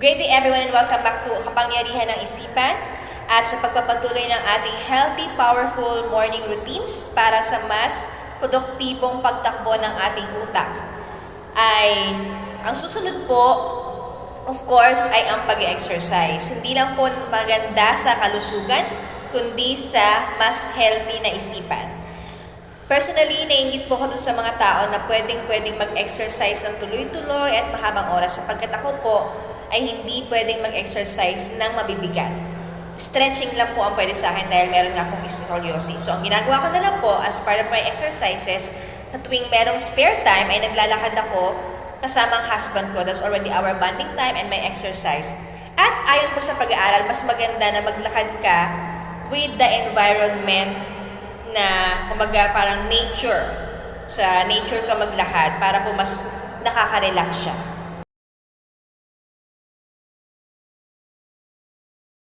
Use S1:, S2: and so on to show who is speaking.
S1: Great day everyone and welcome back to Kapangyarihan ng Isipan at sa pagpapatuloy ng ating healthy, powerful morning routines para sa mas produktibong pagtakbo ng ating utak. Ay, ang susunod po, of course, ay ang pag-exercise. Hindi lang po maganda sa kalusugan, kundi sa mas healthy na isipan. Personally, nainggit po ako dun sa mga tao na pwedeng-pwedeng mag-exercise ng tuloy-tuloy at mahabang oras sapagkat ako po ay hindi pwedeng mag-exercise ng mabibigat. Stretching lang po ang pwede sa akin dahil meron nga pong scoliosis. So, ang ginagawa ko na lang po as part of my exercises, na tuwing merong spare time ay naglalakad ako kasama ang husband ko. That's already our bonding time and my exercise. At ayon po sa pag-aaral, mas maganda na maglakad ka with the environment na kumbaga parang nature. Sa nature ka maglakad para po mas nakaka-relax siya.